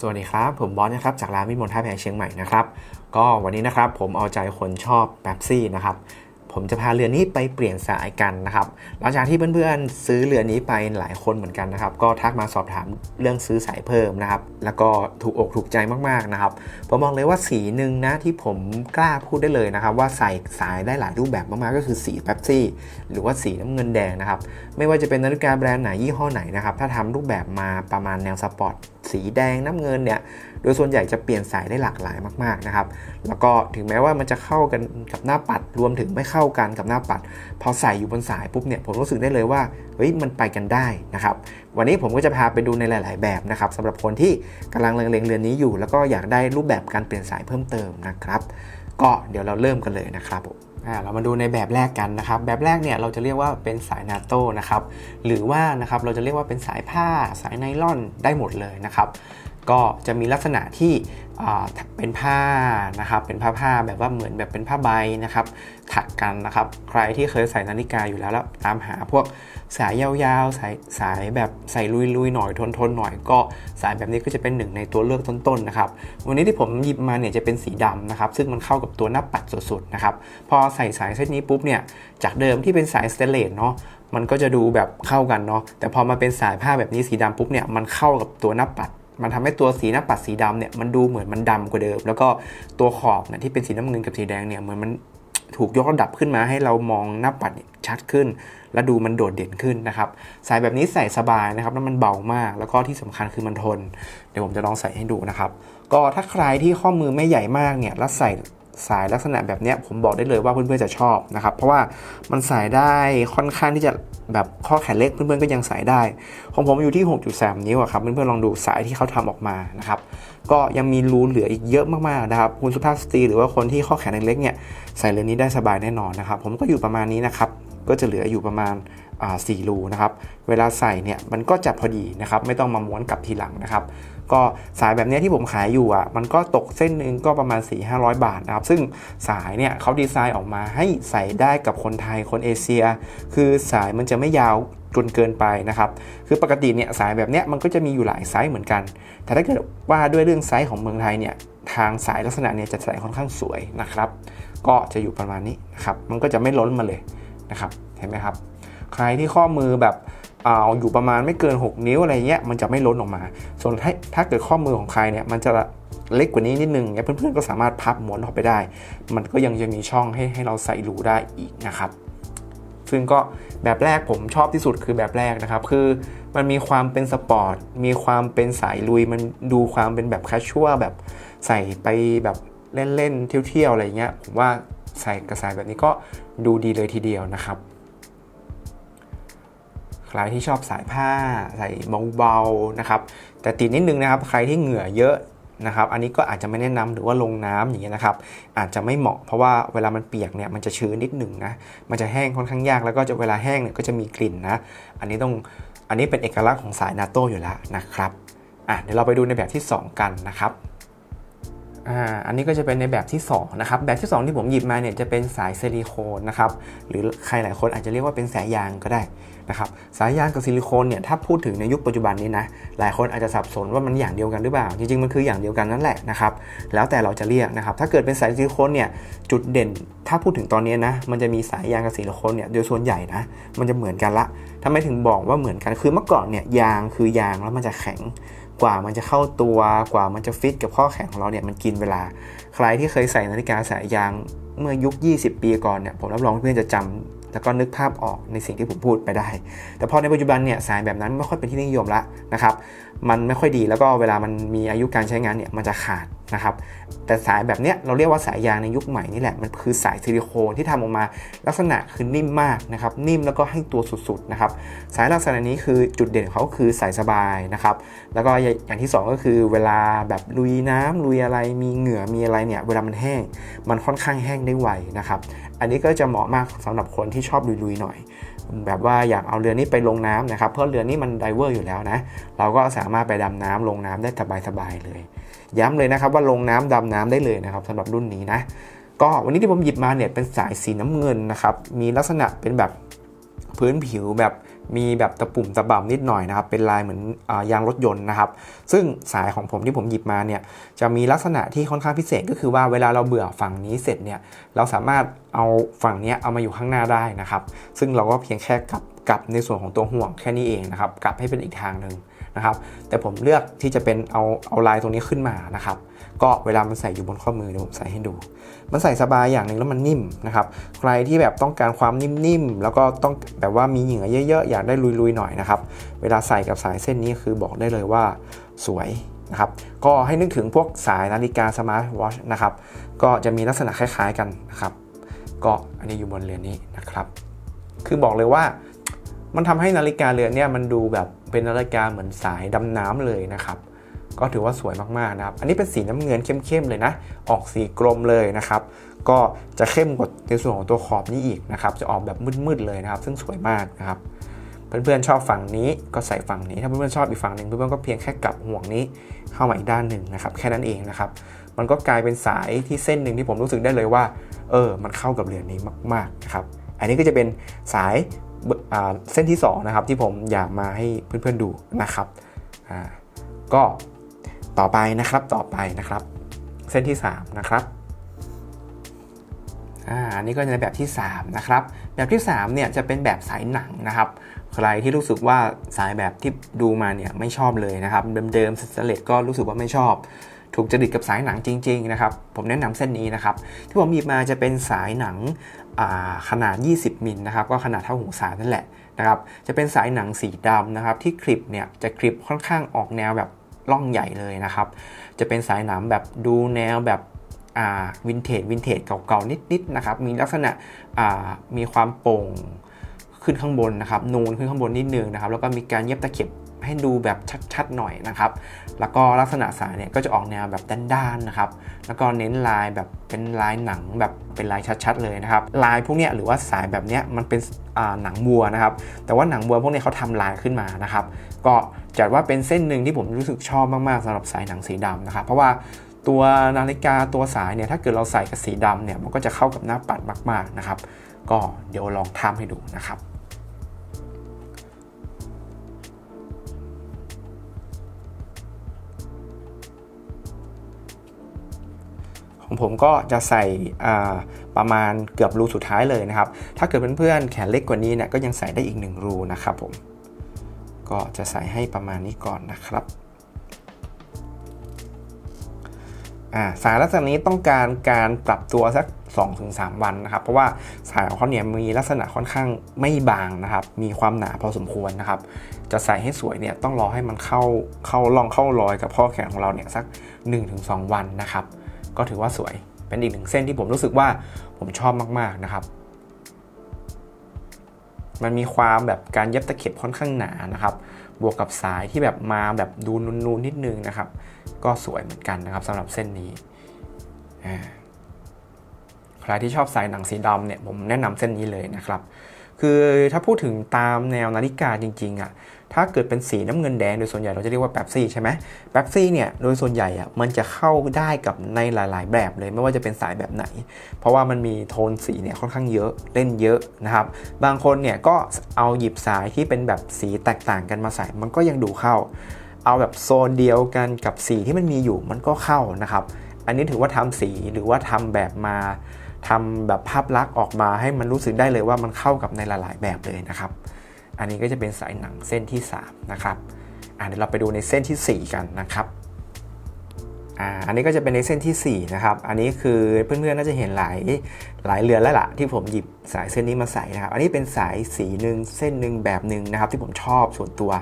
สวัสดีครับ ผมบอสนะครับจากร้านวิมลท่าแพเชียงใหม่นะครับก็วันนี้นะครับผมเอาใจคนชอบแป๊บซี่นะครับผมจะพาเรือนี้ไปเปลี่ยนสายกันนะครับหลังจากที่เพื่อนๆซื้อเรือนี้ไปหลายคนเหมือนกันนะครับ ก็ทักมาสอบถามเรื่องซื้อสายเพิ่มนะครับ แล้วก็ถูกอกถูกใจมากๆนะครับผมบอกเลยว่าสีหนึ่งนะที่ผมกล้าพูดได้เลยนะครับ ว่าใส่สายได้หลายรูปแบบมากๆก็คือสีแป๊บซี่ หรือว่าสีน้ำเงินแดงนะครับ ไม่ว่าจะเป็นนาฬิกาแบรนด์ไหนยี่ห้อไหนนะครับ ถ้าทำรูปแบบมาประมาณแนวสปอร์ตสีแดงน้ำเงินเนี่ย โดยส่วนใหญ่จะเปลี่ยนสายได้หลากหลายมากๆนะครับ แล้วก็ถึงแม้ว่ามันจะเข้ากันกับหน้าปัด รวมถึงไม่เข้ากันกับหน้าปัด พอใส่อยู่บนสายปุ๊บเนี่ย ผมรู้สึกได้เลยว่า เฮ้ย มันไปกันได้นะครับ วันนี้ผมก็จะพาไปดูในหลาย ๆ แบบนะครับสำหรับคนที่กำลังเล็งเรือนนี้อยู่ แล้วก็อยากได้รูปแบบการเปลี่ยนสายเพิ่มเติมนะครับ ก็เดี๋ยวเราเริ่มกันเลยนะครับผม อ่าเรามาดูในแบบแรกกันนะครับ แบบแรกเนี่ยเราจะเรียกว่าเป็นสายนาโต้นะครับ หรือว่านะครับเราจะเรียกว่าเป็นสายผ้า สายไนล่อนได้หมดเลยนะครับ ก็จะมีลักษณะที่เป็นผ้านะครับ เป็นผ้าผ้าแบบว่าเหมือนแบบเป็นผ้าใบนะครับถักกันนะครับ ใครที่เคยใส่นาฬิกาอยู่แล้วแล้วตามหาพวกสายยาวๆ สายสายแบบใส่ลุยๆหน่อยทนๆหน่อยก็สายแบบนี้ก็จะเป็นหนึ่งในตัวเลือกต้นๆนะครับ วันนี้ที่ผมหยิบมาเนี่ยจะเป็นสีดำนะครับ ซึ่งมันเข้ากับตัวหน้าปัดสุดๆนะครับ พอใส่สายเส้นนี้ปุ๊บเนี่ยจากเดิมที่เป็นสายสเตเลสเนาะมันก็จะดูแบบเข้ากันเนาะแต่พอมาเป็นสายผ้าแบบนี้สีดำปุ๊บเนี่ยมันเข้ากับตัวหน้าปัด มันทำให้ตัวสีหน้าปัดสีดำเนี่ยมันดูเหมือนมันดำกว่าเดิม แล้วก็ตัวขอบเนี่ยที่เป็นสีน้ำเงินกับสีแดงเนี่ยเหมือนมันถูกยกระดับขึ้นมาให้เรามองหน้าปัดชัดขึ้น และดูมันโดดเด่นขึ้นนะครับใส่แบบนี้ใส่สบายนะครับแล้วมันเบามาก แล้วก็ที่สำคัญคือมันทน เดี๋ยวผมจะลองใส่ให้ดูนะครับ ก็ถ้าใครที่ข้อมือไม่ใหญ่มากเนี่ยแล้วใส่ สายลักษณะแบบนี้ผมบอกได้เลยว่าเพื่อนๆจะชอบนะครับ เพราะว่ามันใส่ได้ค่อนข้างที่จะแบบข้อแขนเล็กเพื่อนๆก็ยังใส่ได้ ของผมอยู่ที่ 6.3 นิ้วครับเพื่อนๆลองดูสายที่เขาทำออกมานะครับก็ยังมีรูเหลืออีกเยอะมากๆนะครับคุณสุภาพสตรีหรือว่าคนที่ข้อแขนเล็กๆเนี่ยใส่เรือนนี้ได้สบายแน่นอนนะครับ ผมก็อยู่ประมาณนี้นะครับก็จะเหลืออยู่ประมาณอ่า4รูนะครับ เวลาใส่เนี่ยมันก็จะพอดีนะครับ ไม่ต้องมาม้วนกลับทีหลังนะครับ ก็สายแบบนี้ที่ผมขายอยู่อะมันก็ตกเส้นหนึ่งก็ประมาณ 4 5 0 0 บาทนะครับ ซึ่งสายเนี่ยเขาดีไซน์ออกมาให้ใส่ได้กับคนไทยคนเอเชีย คือสายมันจะไม่ยาวจนเกินไปนะครับ คือปกติเนี่ยสายแบบเนี้ยมันก็จะมีอยู่หลายไซส์เหมือนกัน แต่ถ้าเกิดว่าด้วยเรื่องไซส์ของเมืองไทยเนี่ยทางสายลักษณะเนี่ยจะใส่ค่อนข้างสวยนะครับ ก็จะอยู่ประมาณนี้นะครับ มันก็จะไม่ล้นมาเลยนะครับ เห็นไหมครับ ใครที่ข้อมือแบบ เอาอยู่ประมาณไม่เกิน 6 นิ้วอะไรเงี้ยมันจะไม่ล้นออกมา ส่วนถ้าถ้าเกิดข้อมือของใครเนี่ยมันจะเล็กกว่านี้นิดนึงเนี่ยเพื่อนๆก็สามารถพับม้วนออกไปได้ มันก็ยังจะมีช่องให้ให้เราใส่รูได้อีกนะครับ ซึ่งก็แบบแรกผมชอบที่สุดคือแบบแรกนะครับ คือมันมีความเป็นสปอร์ต มีความเป็นสายลุย มันดูความเป็นแบบแคชชัวแบบใส่ไปแบบเล่นๆเที่ยวๆอะไรเงี้ยผมว่าใส่กระสายแบบนี้ก็ดูดีเลยทีเดียวนะครับ ใครที่ชอบสายผ้าใส่เบาๆนะครับ แต่ติดนิดนึงนะครับ ใครที่เหงื่อเยอะนะครับ อันนี้ก็อาจจะไม่แนะนำหรือว่าลงน้ำอย่างเงี้ยนะครับ อาจจะไม่เหมาะเพราะว่าเวลามันเปียกเนี่ยมันจะชื้นนิดหนึ่งนะ มันจะแห้งค่อนข้างยากแล้วก็จะเวลาแห้งเนี่ยก็จะมีกลิ่นนะ อันนี้ต้อง อันนี้เป็นเอกลักษณ์ของสายนาโต้อยู่แล้วนะครับ อะเดี๋ยวเราไปดูในแบบที่ 2 กันนะครับ อ่าอันนี้ก็จะเป็นในแบบที่2นะครับแบบที่ 2 ที่ผมหยิบมาเนี่ยจะเป็นสายซิลิโคนนะครับหรือใครหลายคนอาจจะเรียกว่าเป็นสายยางก็ได้นะครับสายยางกับซิลิโคนเนี่ยถ้าพูดถึงในยุคปัจจุบันนี้นะหลายคนอาจจะสับสนว่ามันอย่างเดียวกันหรือเปล่า จริงๆมันคืออย่างเดียวกันนั่นแหละนะครับแล้วแต่เราจะเรียกนะครับถ้าเกิดเป็นสายซิลิโคนเนี่ยจุดเด่น ถ้าพูดถึงตอนนี้นะมันจะมีสายยางกับซิลิโคนเนี่ยโดยส่วนใหญ่นะมันจะเหมือนกันละทำไมถึงบอกว่าเหมือนกันคือเมื่อก่อนเนี่ยยางคือยางแล้วมันจะแข็ง กว่ามันจะเข้าตัวกว่ามันจะฟิตกับข้อแข็งของเราเนี่ยมันกินเวลา ใครที่เคยใส่นาฬิกาสายยางเมื่อยุค 20 ปีก่อนเนี่ยผมรับรองเพื่อนจะจำแล้วก็นึกภาพออกในสิ่งที่ผมพูดไปได้ แต่พอในปัจจุบันเนี่ยสายแบบนั้นไม่ค่อยเป็นที่นิยมละนะครับ มันไม่ค่อยดีแล้วก็เวลามันมีอายุการใช้งานเนี่ยมันจะขาด นะครับแต่สายแบบเนี้ยเราเรียกว่าสายยางในยุคใหม่นี่แหละมันคือสายซิลิโคนที่ทำออกมาลักษณะคือนิ่มมากนะครับนิ่มแล้วก็ให้ตัวสุดๆนะครับสายลักษณะนี้คือจุดเด่นของเขาคือใส่สบายนะครับแล้วก็อย่างที่ 2 ก็คือเวลาแบบลุยน้ำลุยอะไรมีเหงื่อมีอะไรเนี่ยเวลามันแห้ง มันค่อนข้างแห้งได้ไวนะครับอันนี้ก็จะเหมาะมากสำหรับคนที่ชอบลุยๆหน่อยแบบว่าอยากเอาเรือนี้ไปลงน้ำนะครับเพราะเรือนี้มันไดเวอร์อยู่แล้วนะ เราก็สามารถไปดำน้ำลงน้ำได้สบายๆเลย ย้ำเลยนะครับว่าลงน้ำดำน้ำได้เลยนะครับสำหรับรุ่นนี้นะก็วันนี้ที่ผมหยิบมาเนี่ยเป็นสายสีน้ำเงินนะครับมีลักษณะเป็นแบบพื้นผิวแบบมีแบบตะปุ่มตะบ่ำนิดหน่อยนะครับ เป็นลายเหมือนอายางรถยนต์นะครับ ซึ่งสายของผมที่ผมหยิบมาเนี่ยจะมีลักษณะที่ค่อนข้างพิเศษก็คือว่าเวลาเราเบื่อฝั่งนี้เสร็จเนี่ยเราสามารถเอาฝั่งนี้เอามาอยู่ข้างหน้าได้นะครับ ซึ่งเราก็เพียงแค่กลับกลับในส่วนของตัวห่วงแค่นี้เองนะครับกลับให้เป็นอีกทางหนึ่ง นะครับแต่ผมเลือกที่จะเป็นเอาเอาลายตรงนี้ขึ้นมานะครับก็เวลามันใส่อยู่บนข้อมือเดี๋ยวผมใส่ให้ดู มันใส่สบายอย่างหนึ่งแล้วมันนิ่มนะครับใครที่แบบต้องการความนิ่มๆแล้วก็ต้องแบบว่ามีเหงื่อเยอะๆอยากได้ลุยๆหน่อยนะครับเวลาใส่กับสายเส้นนี้คือบอกได้เลยว่าสวยนะครับก็ให้นึกถึงพวกสายนาฬิกาสมาร์ทวอชนะครับก็จะมีลักษณะคล้ายๆกันนะครับก็อันนี้อยู่บนเรือนนี้นะครับ คือบอกเลยว่า มันทำให้นาฬิกาเรือนเนี่ยมันดูแบบเป็นนาฬิกาเหมือนสายดำน้ำเลยนะครับก็ถือว่าสวยมากๆนะครับ อันนี้เป็นสีน้ำเงินเข้มๆเลยนะ ออกสีกลมเลยนะครับ ก็จะเข้มกว่าในส่วนของตัวขอบนี้อีกนะครับ จะออกแบบมืดๆเลยนะครับ ซึ่งสวยมากนะครับ เพื่อนๆชอบฝั่งนี้ก็ใส่ฝั่งนี้ ถ้าเพื่อนๆชอบอีกฝั่งหนึ่งเพื่อนๆก็เพียงแค่กลับห่วงนี้เข้ามาอีกด้านหนึ่งนะครับ แค่นั้นเองนะครับ มันก็กลายเป็นสายที่เส้นหนึ่งที่ผมรู้สึกได้เลยว่า เออ มันเข้ากับเรือนนี้มากๆนะครับ อันนี้ก็จะเป็นสาย เส้นที่2นะครับที่ผมอยากมาให้เพื่อนๆดูนะครับก็ต่อไปนะครับต่อไปนะครับ เส้นที่ 3 นะครับอ่าอันนี้ก็จะเป็นแบบที่ 3 นะครับ แบบที่ 3 เนี่ยจะเป็นแบบสายหนังนะครับ ใครที่รู้สึกว่าสายแบบที่ดูมาเนี่ยไม่ชอบเลยนะครับ เดิมๆสเลตก็รู้สึกว่าไม่ชอบ ถูกจริตกับสายหนังจริง ๆ นะครับ ผมแนะนำเส้นนี้นะครับ ที่ผมหยิบมาจะเป็นสายหนัง ขนาด 20 มิลนะครับ ก็ขนาดเท่าหูสายนั่นแหละนะครับ จะเป็นสายหนังสีดำนะครับ ที่คลิปเนี่ยจะคลิปค่อนข้างออกแนวแบบล่องใหญ่เลยนะครับ จะเป็นสายหนังแบบดูแนวแบบวินเทจวินเทจเก่าๆ นิดๆนะครับ มีลักษณะมีความโป่งขึ้นข้างบนนะครับ นูนขึ้นข้างบนนิดนึงนะครับ แล้วก็มีการเย็บตะเข็บ ให้ดูแบบชัดๆหน่อยนะครับ แล้วก็ลักษณะสายเนี่ยก็จะออกแนวแบบด้านๆนะครับ แล้วก็เน้นลายแบบเป็นลายหนังแบบเป็นลายชัดๆเลยนะครับ ลายพวกเนี้ยหรือว่าสายแบบเนี้ยมันเป็นหนังบัวนะครับ แต่ว่าหนังบัวพวกนี้เขาทำลายขึ้นมานะครับ ก็จัดว่าเป็นเส้นหนึ่งที่ผมรู้สึกชอบมากๆสำหรับสายหนังสีดำนะครับ เพราะว่าตัวนาฬิกาตัวสายเนี่ยถ้าเกิดเราใส่กับสีดำเนี่ยมันก็จะเข้ากับหน้าปัดมากๆนะครับ ก็เดี๋ยวลองทำให้ดูนะครับ ของผมก็จะใส่ประมาณเกือบรูสุดท้ายเลยนะครับ ถ้าเกิดเพื่อนๆแขนเล็กกว่านี้เนี่ยก็ยังใส่ได้อีก 1 รูนะครับผม ก็จะใส่ให้ประมาณนี้ก่อนนะครับสายลักษณะนี้ต้องการการปรับตัวสัก 2-3 วันนะครับ เพราะว่าสายของเขาเนี่ยมีลักษณะค่อนข้างไม่บางนะครับ มีความหนาพอสมควรนะครับ จะใส่ให้สวยเนี่ยต้องรอให้มันเข้าเข้าลองเข้ารอยกับข้อแขนของเราเนี่ยสัก 1-2 วันนะครับ ก็ถือว่าสวยเป็นอีกหนึ่งเส้นที่ผมรู้สึกว่าผมชอบมากๆนะครับ มันมีความแบบการเย็บตะเข็บค่อนข้างหนานะครับ บวกกับสายที่แบบมาแบบดูนูนๆนิดนึงนะครับ ก็สวยเหมือนกันนะครับสำหรับเส้นนี้ใครที่ชอบสายหนังสีดำเนี่ยผมแนะนำเส้นนี้เลยนะครับ คือถ้าพูดถึงตามแนวนาฬิกาจริงๆอะ ถ้าเกิดเป็นสีน้ำเงินแดงโดยส่วนใหญ่เราจะเรียกว่าแป๊บซี่ใช่ไหมแป๊บซี่เนี่ยโดยส่วนใหญ่อะมันจะเข้าได้กับในหลาย ๆ แบบเลยไม่ว่าจะเป็นสายแบบไหน เพราะว่ามันมีโทนสีเนี่ยค่อนข้างเยอะเล่นเยอะนะครับบางคนเนี่ยก็เอาหยิบสายที่เป็นแบบสีแตกต่างกันมาใส่มันก็ยังดูเข้า เอาแบบโซนเดียวกันกับสีที่มันมีอยู่มันก็เข้านะครับอันนี้ถือว่าทำสีหรือว่าทำแบบมาทำแบบภาพลักษณ์ออกมาให้มันรู้สึกได้เลยว่ามันเข้ากับในหลาย ๆ แบบเลยนะครับ อันนี้ก็จะเป็นสายหนังเส้นที่ 3 นะครับอ่าเดี๋ยวเราไปดูในเส้นที่ 4 กันนะครับอ่าอันนี้ก็จะเป็นในเส้นที่ 4 นะครับ อันนี้คือเพื่อนๆน่าจะเห็นหลายหลายเรือนแล้วล่ะที่ผมหยิบสายเส้นนี้มาใส่นะครับ อันนี้เป็นสายสีหนึ่งเส้นหนึ่งแบบหนึ่งนะครับ ที่ผมชอบส่วนตัว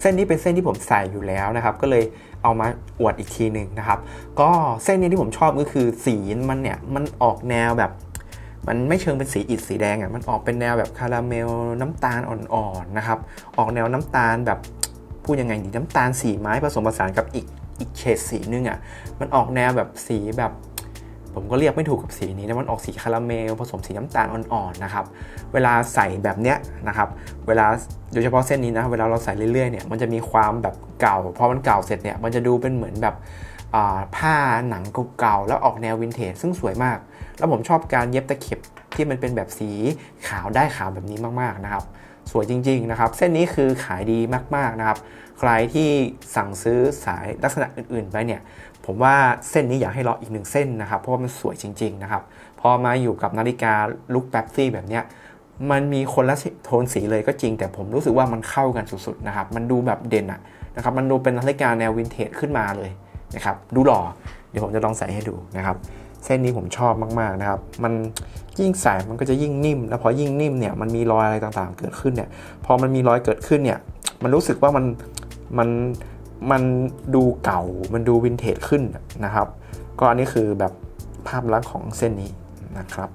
เส้นนี้เป็นเส้นที่ผมใส่อยู่แล้วนะครับ ก็เลยเอามาอวดอีกทีหนึ่งนะครับ ก็เส้นนี้ที่ผมชอบก็คือสีมันเนี่ยมันออกแนวแบบ มันไม่เชิงเป็นสีอิฐสีแดงอะมันออกเป็นแนวแบบคาราเมลน้ำตาลอ่อนๆนะครับออกแนวน้ำตาลแบบพูดยังไงดีน้ำตาลสีไม้ผสมผสานกับอีกอีกเฉดสีนึงอะมันออกแนวแบบสีแบบผมก็เรียกไม่ถูกกับสีนี้นะมันออกสีคาราเมลผสมสีน้ำตาลอ่อนๆนะครับ เวลาใส่แบบเนี้ยนะครับ เวลาโดยเฉพาะเส้นนี้นะ เวลาเราใส่เรื่อยๆเนี่ย มันจะมีความแบบเก่า พอมันเก่าเสร็จเนี่ย มันจะดูเป็นเหมือนแบบ ผ้าหนังเก่าๆแล้วออกแนววินเทจซึ่งสวยมาก แล้วผมชอบการเย็บตะเข็บที่มันเป็นแบบสีขาวได้ขาวแบบนี้มากๆนะครับ สวยจริงๆนะครับ เส้นนี้คือขายดีมากๆนะครับ ใครที่สั่งซื้อสายลักษณะอื่นๆไปเนี่ย ผมว่าเส้นนี้อยากให้รออีกหนึ่งเส้นนะครับ เพราะว่ามันสวยจริง ๆนะครับ พอมาอยู่กับนาฬิกาลุคแป๊บซี่แบบเนี้ยมันมีคนละโทนสีเลยก็จริง แต่ผมรู้สึกว่ามันเข้ากันสุดๆนะครับ มันดูแบบเด่นอะนะครับ มันดูเป็นนาฬิกาแนววินเทจขึ้นมาเลย นะครับดูหล่อเดี๋ยวผมจะลองใส่ให้ดูนะครับ เส้นนี้ผมชอบมากๆนะครับ มันยิ่งใส่มันก็จะยิ่งนิ่ม แล้วพอยิ่งนิ่มเนี่ยมันมีรอยอะไรต่างๆ เกิดขึ้นเนี่ย พอมันมีรอยเกิดขึ้นเนี่ย มันรู้สึกว่ามันมันมันดูเก่ามันดูวินเทจขึ้นนะครับ ก็อันนี้คือแบบภาพลักษณ์ของเส้นนี้นะครับ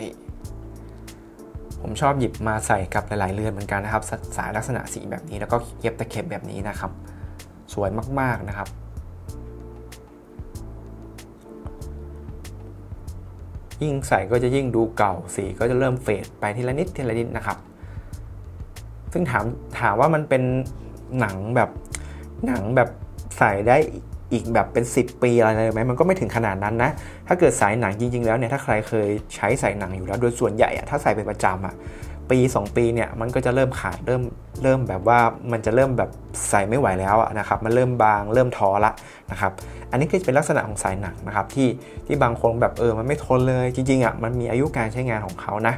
นี่ผมชอบหยิบมาใส่กับหลายๆเรือนเหมือนกันนะครับสสายลักษณะสีแบบนี้แล้วก็เย็บตะเข็บแบบนี้นะครับ สวยมาก ๆ นะครับ ยิ่งใส่ก็จะยิ่งดูเก่าสีก็จะเริ่มเฟดไปทีละนิดทีละนิดนะครับ ซึ่งถามถามว่ามันเป็นหนังแบบหนังแบบใส่ได้อีกแบบเป็น 10 ปีอะไรเลยไหมมันก็ไม่ถึงขนาดนั้นนะ ถ้าเกิดสายหนังจริง ๆ แล้วเนี่ยถ้าใครเคยใช้ใส่หนังอยู่แล้วโดยส่วนใหญ่อะถ้าใส่เป็นประจำอะ ปี 2 ปีเนี่ยมันก็จะเริ่มขาดเริ่มเริ่มแบบว่ามันจะเริ่มแบบใส่ไม่ไหวแล้วนะครับมันเริ่มบางเริ่มท้อละนะครับอันนี้ก็จะเป็นลักษณะของสายหนังนะครับที่ที่บางคนแบบเออมันไม่ทนเลยจริงๆอะมันมีอายุการใช้งานของเขานะ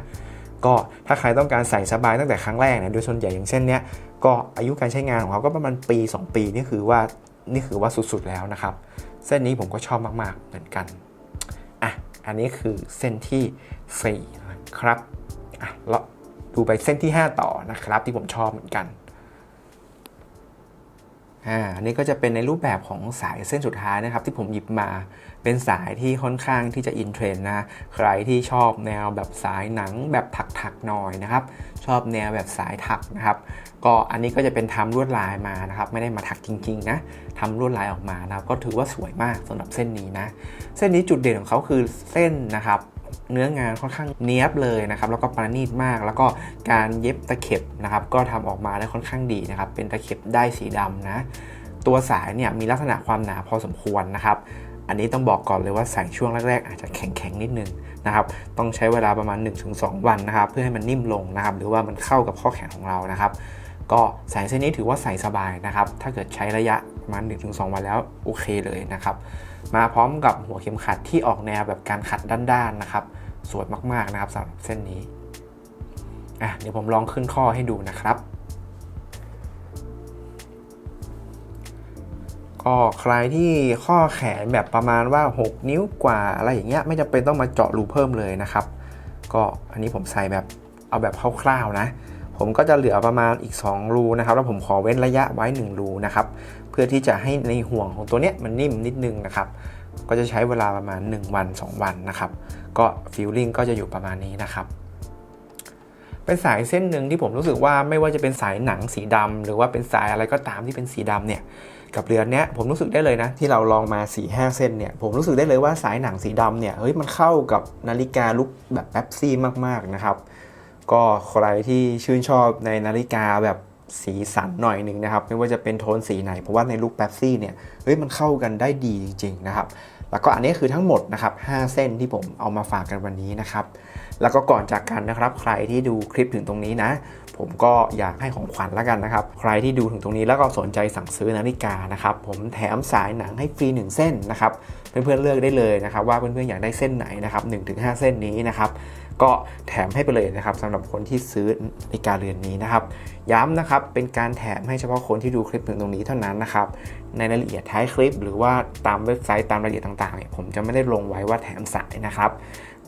ก็ถ้าใครต้องการใส่สบายตั้งแต่ครั้งแรกเนี่ยโดยส่วนใหญ่อย่างเช่นเนี้ยก็อายุการใช้งานของเขาก็ประมาณปี 2 ปีนี่คือว่านี่คือว่าสุดๆแล้วนะครับเส้นนี้ผมก็ชอบมากๆเหมือนกันอะอันนี้คือเส้นที่4นะครับอะเรา ดูไปเส้นที่ 5 ต่อนะครับ ที่ผมชอบเหมือนกันอ่าอันนี้ก็จะเป็นในรูปแบบของสายเส้นสุดท้ายนะครับ ที่ผมหยิบมาเป็นสายที่ค่อนข้างที่จะอินเทรนด์นะ ใครที่ชอบแนวแบบสายหนังแบบถักๆหน่อยนะครับ ชอบแนวแบบสายถักนะครับ ก็อันนี้ก็จะเป็นทำลวดลายมานะครับ ไม่ได้มาถักจริงๆนะทำลวดลายออกมานะครับ ก็ถือว่าสวยมากสำหรับเส้นนี้นะ เส้นนี้จุดเด่นของเขาคือเส้นนะครับ เนื้องานค่อนข้างเนี้ยบเลยนะครับแล้วก็ประณีตมาก แล้วก็การเย็บตะเข็บนะครับก็ทำออกมาได้ค่อนข้างดีนะครับเป็นตะเข็บได้สีดำนะตัวสายเนี่ยมีลักษณะความหนาพอสมควรนะครับ อันนี้ต้องบอกก่อนเลยว่าใส่ช่วงแรกๆ อาจจะแข็งๆนิดนึงนะครับต้องใช้เวลาประมาณ 1-2 วันนะครับ เพื่อให้มันนิ่มลงนะครับหรือว่ามันเข้ากับข้อแขนของเรานะครับก็สายเส้นนี้ถือว่าใส่สบายนะครับ ถ้าเกิดใช้ระยะประมาณ 1-2 วันแล้วโอเคเลยนะครับ มาพร้อมกับหัวเข็มขัดที่ออกแนวแบบการขัดด้านๆนะครับ สวยมากๆนะครับสำหรับเส้นนี้อะเดี๋ยวผมลองขึ้นข้อให้ดูนะครับ ก็ใครที่ข้อแขนแบบประมาณว่า 6 นิ้วกว่าอะไรอย่างเงี้ยไม่จำเป็นต้องมาเจาะรูเพิ่มเลยนะครับ ก็อันนี้ผมใส่แบบเอาแบบคร่าวๆนะ ผมก็จะเหลือประมาณอีก 2 รูนะครับ แล้วผมขอเว้นระยะไว้ 1 รูนะครับ เพื่อที่จะให้ในห่วงของตัวเนี้ยมันนิ่มนิดนึงนะครับ ก็จะใช้เวลาประมาณ 1 วัน 2 วันนะครับ ก็ฟิลลิ่งก็จะอยู่ประมาณนี้นะครับ เป็นสายเส้นหนึ่งที่ผมรู้สึกว่าไม่ว่าจะเป็นสายหนังสีดำหรือว่าเป็นสายอะไรก็ตามที่เป็นสีดำเนี่ยกับเรือนเนี้ยผมรู้สึกได้เลยนะ ที่เราลองมา4ีหเส้นเนี่ยผมรู้สึกได้เลยว่าสายหนังสีดำเนี่ยเฮ้ยมันเข้ากับนาฬิกาลุกแบบแป๊บซี่มากๆนะครับ ก็ใครที่ชื่นชอบในนาฬิกาแบบสีสันหน่อยหนึ่งนะครับ ไม่ว่าจะเป็นโทนสีไหน เพราะว่าในลุคแป๊บซี่เนี่ยเฮ้ยมันเข้ากันได้ดีจริง ๆ นะครับ แล้วก็อันนี้คือทั้งหมดนะครับ 5 เส้นที่ผมเอามาฝากกันวันนี้นะครับ แล้วก็ก่อนจากกันนะครับ ใครที่ดูคลิปถึงตรงนี้นะ ผมก็อยากให้ของขวัญแล้วกันนะครับ ใครที่ดูถึงตรงนี้แล้วก็สนใจสั่งซื้อนาฬิกานะครับ ผมแถมสายหนังให้ฟรี1เส้นนะครับเพื่อนๆเลือกได้เลยนะครับ ว่าเพื่อนๆอยากได้เส้นไหนนะครับ1-5 เส้นนี้นะครับ ก็แถมให้ไปเลยนะครับสำหรับคนที่ซื้อนาฬิกาเรือนนี้นะครับ ย้ำนะครับเป็นการแถมให้เฉพาะคนที่ดูคลิปถึงตรงนี้เท่านั้นนะครับในรายละเอียดท้ายคลิป หรือว่าตามเว็บไซต์ตามรายละเอียดต่างๆเนี่ยผมจะไม่ได้ลงไว้ว่าแถมสายนะครับ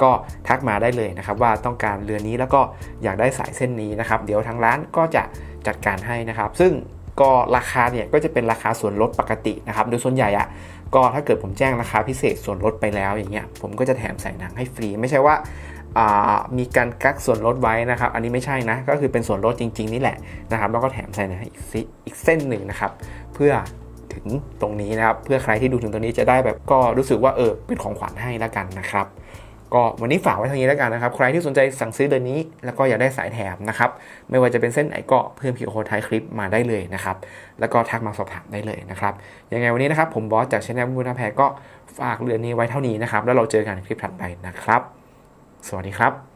ก็ทักมาได้เลยนะครับว่าต้องการเรือนนี้แล้วก็อยากได้สายเส้นนี้นะครับ เดี๋ยวทางร้านก็จะจัดการให้นะครับ ซึ่งก็ราคาเนี่ยก็จะเป็นราคาส่วนลดปกตินะครับโดยส่วนใหญ่อะก็ถ้าเกิดผมแจ้งราคาพิเศษส่วนลดไปแล้วอย่างเงี้ยผมก็จะแถมสายหนังให้ฟรี ไม่ใช่ว่า มีการกักส่วนลดไว้นะครับ อันนี้ไม่ใช่นะ ก็คือเป็นส่วนลดจริง ๆ นี่แหละนะครับ แล้วก็แถมสายหนังให้อีกเส้นหนึ่งนะครับ เพื่อถึงตรงนี้นะครับ เพื่อใครที่ดูถึงตรงนี้จะได้แบบก็รู้สึกว่าเออเป็นของขวัญให้แล้วกันนะครับก็วันนี้ฝากไว้ทางนี้แล้วกันนะครับ ใครที่สนใจสั่งซื้อเดือนนี้ แล้วก็อยากได้สายแถมนะครับ ไม่ว่าจะเป็นเส้นไหนก็เพิ่มพีโอท้ายคลิปมาได้เลยนะครับ แล้วก็ทักมาสอบถามได้เลยนะครับ ยังไงวันนี้นะครับ ผมบอสจากช anel มูนาแพรก็ฝากเรือนนี้ไว้เท่านี้นะครับ แล้วเราเจอกันคลิปถัดไปนะครับ สวัสดีครับ